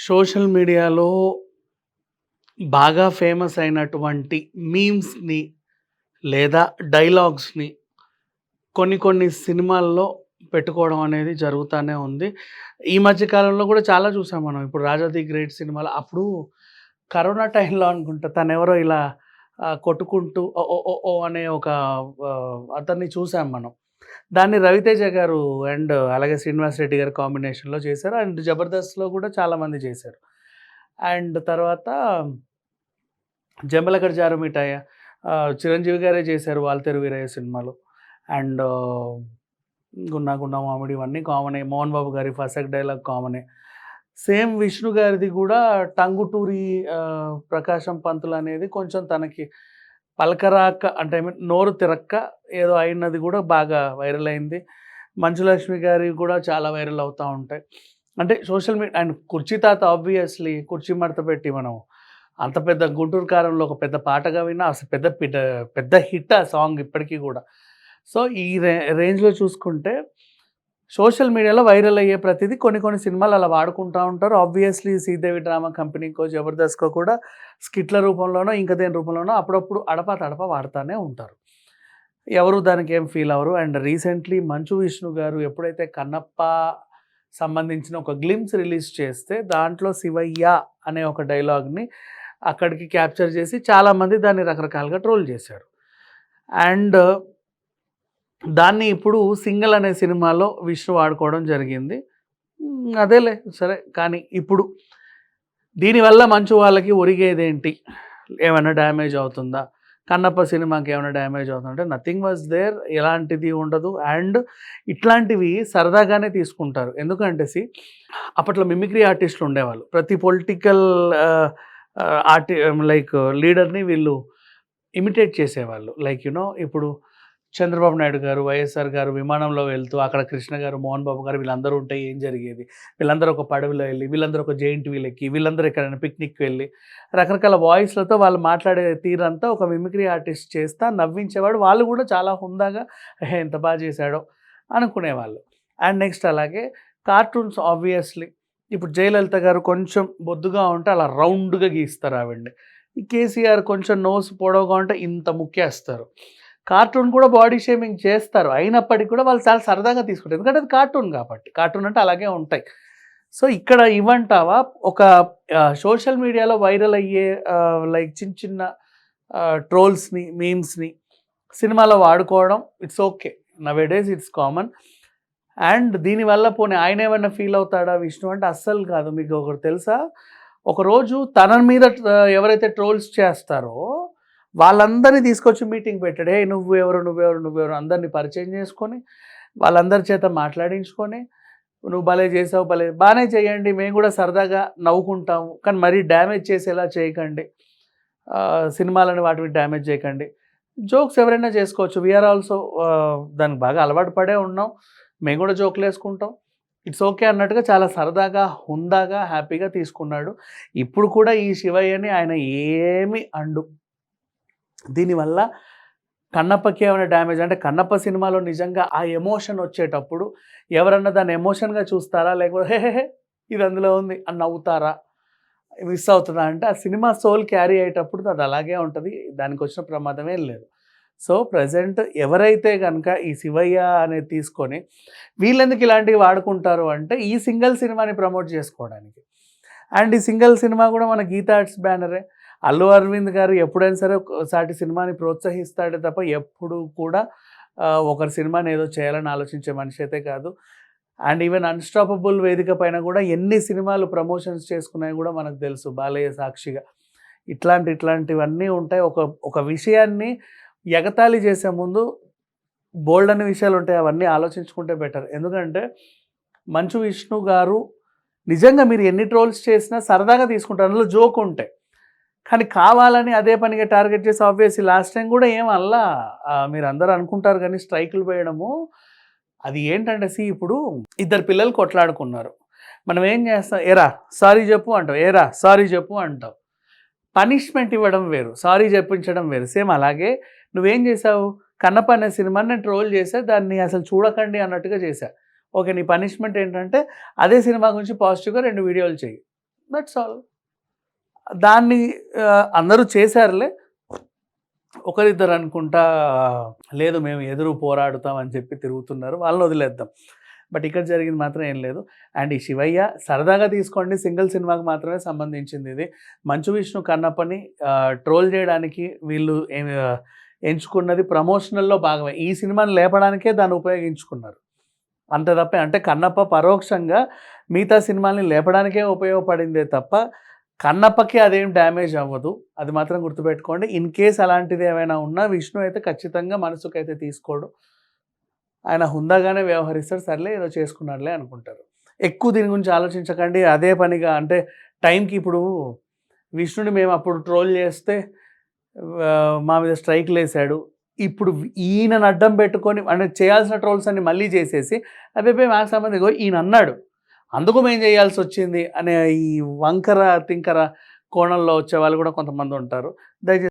Social మీడియాలో బాగా famous అయినటువంటి మీమ్స్‌ని లేదా డైలాగ్స్‌ని కొన్ని కొన్ని సినిమాల్లో పెట్టుకోవడం అనేది జరుగుతూనే ఉంది. ఈ మధ్య కాలంలో కూడా చాలా చూసాం మనం. ఇప్పుడు 'రాజా ది గ్రేట్' సినిమాలో అప్పుడు కరోనా టైంలో అనుకుంటా తనెవరో ఇలా కొట్టుకుంటూ ఓ ఓ ఓ అనే ఒక అతన్ని చూసాం మనం. దాన్ని 'రవితేజ' గారు అండ్ అలాగే 'శ్రీనివాస్ రెడ్డి' గారు కాంబినేషన్‌లో చేశారు. అండ్ 'జబర్దస్త్‌లో' కూడా చాలామంది చేశారు. అండ్ తర్వాత జంబలగడ్ జారు మిఠాయ' చిరంజీవి గారే చేశారు 'వాల్తేరు వీరయ్య' సినిమాలు అండ్ 'గున్నా గున్నా మామిడి' ఇవన్నీ కామనే. 'మోహన్ బాబు' గారి ఫసక్ డైలాగ్ కామనే. సేమ్ విష్ణు గారిది కూడా 'టంగుటూరి' 'ప్రకాశం పంతులు' అనేది కొంచెం తనకి పలకరాక అంటే ఐ మీన్ నోరు తిరక్క ఏదో అయినది కూడా బాగా వైరల్ అయింది. 'మంచులక్ష్మి' గారి కూడా చాలా వైరల్ అవుతూ ఉంటాయి. అంటే సోషల్ మీడియా అండ్ 'కుర్చీ తాత' ఆబ్వియస్‌లీ 'కుర్చీ మడత పెట్టి' మనం అంత పెద్ద 'గుంటూరు కారంలో' ఒక పెద్ద పాటగా విన్నా అసలు పెద్ద పిట పెద్ద హిట్ ఆ సాంగ్ ఇప్పటికీ కూడా. సో, ఈ రే రేంజ్‌లో చూసుకుంటే సోషల్ మీడియాలో వైరల్ అయ్యే ప్రతిదీ కొన్ని కొన్ని సినిమాలు అలా వాడుకుంటా ఉంటారు. ఆబ్వియస్‌లీ 'శ్రీదేవి డ్రామా కంపెనీకో', 'జబర్దస్త్‌కో' కూడా స్కిట్‌ల రూపంలోనో, ఇంకా దేని రూపంలోనో అప్పుడప్పుడు అడపా తడపా వాడుతూనే ఉంటారు. ఎవరు దానికి ఏం ఫీల్ అవ్వరు. అండ్ రీసెంట్‌లీ 'మంచు విష్ణు' గారు ఎప్పుడైతే 'కన్నప్ప' సంబంధించిన ఒక గ్లిమ్స్ రిలీజ్ చేస్తే దాంట్లో 'శివయ్య' అనే ఒక డైలాగ్‌ని అక్కడికి క్యాప్చర్ చేసి చాలామంది దాన్ని రకరకాలుగా ట్రోల్ చేశారు. అండ్ దాన్ని ఇప్పుడు 'సింగల్' అనే సినిమాలో విష్ణు వాడుకోవడం జరిగింది. అదేలే సరే కానీ ఇప్పుడు దీనివల్ల మంచు వాళ్ళకి ఒరిగేదేంటి? ఏమైనా డ్యామేజ్ అవుతుందా? 'కన్నప్ప' సినిమాకి ఏమైనా డ్యామేజ్ అవుతుందంటే నథింగ్ వాస్ దేర్. ఎలాంటిది ఉండదు. అండ్ ఇట్లాంటివి సరదాగానే తీసుకుంటారు. ఎందుకంటే అప్పట్లో మిమిక్రీ ఆర్టిస్టులు ఉండేవాళ్ళు. ప్రతి పొలిటికల్ ఆర్టి లైక్ లీడర్‌ని వీళ్ళు ఇమిటేట్ చేసేవాళ్ళు. లైక్ యునో ఇప్పుడు 'చంద్రబాబు నాయుడు' గారు, 'వైఎస్ఆర్' గారు విమానంలో వెళ్తూ అక్కడ 'కృష్ణ' గారు, 'మోహన్ బాబు' గారు వీళ్ళందరూ ఉంటే ఏం జరిగేది? వీళ్ళందరూ ఒక పడవలో వెళ్ళి వీళ్ళందరూ ఒక జెయింట్ వీల్ ఎక్కి, వీళ్ళందరూ ఎక్కడైనా పిక్నిక్‌కి వెళ్ళి రకరకాల వాయిస్‌లతో వాళ్ళు మాట్లాడే తీరంతా ఒక మిమిక్రీ ఆర్టిస్ట్ చేస్తా నవ్వించేవాడు. వాళ్ళు కూడా చాలా హుందాగా ఎంత బాగా చేశాడో" అనుకునేవాళ్ళు. అండ్ నెక్స్ట్ అలాగే కార్టూన్స్ ఆబ్వియస్‌లీ ఇప్పుడు 'జయలలిత' గారు కొంచెం బొద్దుగా ఉంటే అలా రౌండ్‌గా గీస్తారు ఆవిడని. 'కేసీఆర్' కొంచెం నోస్ పొడవుగా ఉంటే ఇంత ముక్కేస్తారు. కార్టూన్ కూడా బాడీ షేమింగ్ చేస్తారు. అయినప్పటికీ కూడా వాళ్ళు చాలా సరదాగా తీసుకుంటారు. ఎందుకంటే అది కార్టూన్ కాబట్టి. కార్టూన్ అంటే అలాగే ఉంటాయి. సో, ఇక్కడ ఇవంటావా ఒక సోషల్ మీడియాలో వైరల్ అయ్యే లైక్ చిన్న చిన్న ట్రోల్స్‌ని, మీమ్స్‌ని సినిమాలో వాడుకోవడం it's okay. Nowadays it's common. And దీనివల్ల పోనీ ఆయన ఏమైనా ఫీల్ అవుతాడా విష్ణు అంటే అస్సలు కాదు. మీకు ఒకరు తెలుసా? ఒకరోజు తన మీద ఎవరైతే ట్రోల్స్ చేస్తారో వాళ్ళందరిని తీసుకొచ్చి మీటింగ్ పెట్టాడు. నువ్వు నువ్వెవరు? నువ్వెవరు? నువ్వెవరు?" అందరిని పరిచయం చేసుకొని, వాళ్ళందరి చేత మాట్లాడించుకొని, "నువ్వు భలే చేసావు, భలే" బానే చేయండి. మేము కూడా సరదాగా నవ్వుకుంటాము. కానీ మరీ డ్యామేజ్ చేసేలా చేయకండి. సినిమాలని వాటిని డ్యామేజ్ చేయకండి. జోక్స్ ఎవరైనా చేసుకోవచ్చు. వి ఆర్ ఆల్సో దానికి బాగా అలవాటు పడే ఉన్నాం. మేము కూడా జోకులేసుకుంటాం. ఇట్స్ ఓకే అన్నట్టుగా చాలా సరదాగా, హుందాగా, హ్యాపీగా తీసుకున్నాడు. ఇప్పుడు కూడా ఈ శివయ్యని ఆయన ఏమి అండు దీనివల్ల కన్నప్పకి ఏమైనా డ్యామేజ్ అంటే కన్నప్ప సినిమాలో నిజంగా ఆ ఎమోషన్ వచ్చేటప్పుడు ఎవరన్నా దాన్ని ఎమోషన్‌గా చూస్తారా? లేకపోతే హే! ఇది అందులో ఉంది అని నవ్వుతారా? మిస్ అవుతుందా అంటే ఆ సినిమా సోల్ క్యారీ అయ్యేటప్పుడు అది అలాగే ఉంటది. దానికొచ్చిన ప్రమాదం ఏం లేదు. సో, ప్రెజెంట్ ఎవరైతే కనుక ఈ 'శివయ్య' అనేది తీసుకొని వీళ్ళెందుకు ఇలాంటివి వాడుకుంటారు అంటే ఈ సింగిల్ సినిమాని ప్రమోట్ చేసుకోవడానికి. అండ్ ఈ సింగిల్ సినిమా కూడా మన గీతా ఆర్ట్స్ బ్యానరే. అల్లు అరవింద్ గారు ఎప్పుడైనా సరే ఒక సాటి సినిమాని ప్రోత్సహిస్తాడే తప్ప ఎప్పుడు కూడా ఒకరి సినిమాని ఏదో చేయాలని ఆలోచించే మనిషి అయితే కాదు. అండ్ ఈవెన్ 'అన్‌స్టాపబుల్' వేదిక పైన కూడా ఎన్ని సినిమాలు ప్రమోషన్స్ చేసుకున్నాయో కూడా మనకు తెలుసు బాలయ్య సాక్షిగా. ఇట్లాంటి ఇట్లాంటివన్నీ ఉంటాయి. ఒక ఒక విషయాన్ని ఎగతాళి చేసే ముందు బోల్డన్ విషయాలు ఉంటాయి అవన్నీ ఆలోచించుకుంటే బెటర్. ఎందుకంటే 'మంచు విష్ణు' గారు నిజంగా మీరు ఎన్ని ట్రోల్స్ చేసినా సరదాగా తీసుకుంటారు. అందులో జోక్ ఉంటాయి. కానీ కావాలని అదే పనిగా టార్గెట్ చేసి ఆబ్వియస్లీ లాస్ట్ టైం కూడా ఏం అనలా. ఆహ్, మీరందరూ అనుకుంటారు కానీ స్ట్రైకులు వేయడము అది ఏంటంటే సి ఇప్పుడు ఇద్దరు పిల్లలు కొట్లాడుకున్నారు. మనం ఏం చేస్తాం? "ఏరా సారీ చెప్పు" అంటాం. "ఏరా సారీ చెప్పు" అంటాం. పనిష్మెంట్ ఇవ్వడం వేరు. సారీ చెప్పించడం వేరు. సేమ్ అలాగే నువ్వేం చేసావు 'కన్నప్ప' అనే సినిమాని నేను ట్రోల్ చేసా దాన్ని అసలు చూడకండి అన్నట్టుగా చేశా. ఓకే. నీ పనిష్మెంట్ ఏంటంటే అదే సినిమా గురించి పాజిటివ్‌గా రెండు వీడియోలు చెయ్యి. దట్స్ ఆల్ దాన్ని అందరూ చేశారులే. ఒకరిద్దరు అనుకుంటా లేదు మేము ఎదురు పోరాడుతాం అని చెప్పి తిరుగుతున్నారు. వాళ్ళని వదిలేద్దాం. బట్ ఇక్కడ జరిగింది మాత్రం ఏం లేదు. అండ్ ఈ శివయ్య సరదాగా తీసుకోండి. సింగిల్ సినిమాకి మాత్రమే సంబంధించింది ఇది. మంచు విష్ణు కన్నప్పని ట్రోల్ చేయడానికి వీళ్ళు ఎంచుకున్నది ప్రమోషనల్లో భాగమే. ఈ సినిమాని లేపడానికే దాన్ని ఉపయోగించుకున్నారు. అంత తప్ప. అంటే కన్నప్ప పరోక్షంగా మిగతా సినిమాల్ని లేపడానికే ఉపయోగపడిందే తప్ప కన్నప్పకి అదేం డ్యామేజ్ అవ్వదు. అది మాత్రం గుర్తుపెట్టుకోండి. ఇన్ కేస్ అలాంటిది ఏమైనా ఉన్నా విష్ణు అయితే ఖచ్చితంగా మనసుకు అయితే తీసుకోడు. ఆయన హుందాగానే వ్యవహరిస్తాడు సర్లే ఏదో చేసుకున్నాడులే అనుకుంటారు. ఎక్కువ దీని గురించి ఆలోచించకండి. అదే పనిగా అంటే టైంకి ఇప్పుడు విష్ణుని మేము అప్పుడు ట్రోల్ చేస్తే మా మీద స్ట్రైక్లు వేసాడు ఇప్పుడు ఈయనను అడ్డం పెట్టుకొని అంటే చేయాల్సిన ట్రోల్స్ అన్ని మళ్ళీ చేసేసి అదే మాకు సంబంధించి ఈయన అన్నాడు అందుకు మేము చేయాల్సి వచ్చింది అనే ఈ వంకర తింకర కోణంలో వచ్చే వాళ్ళు కూడా కొంతమంది ఉంటారు. దయచేసి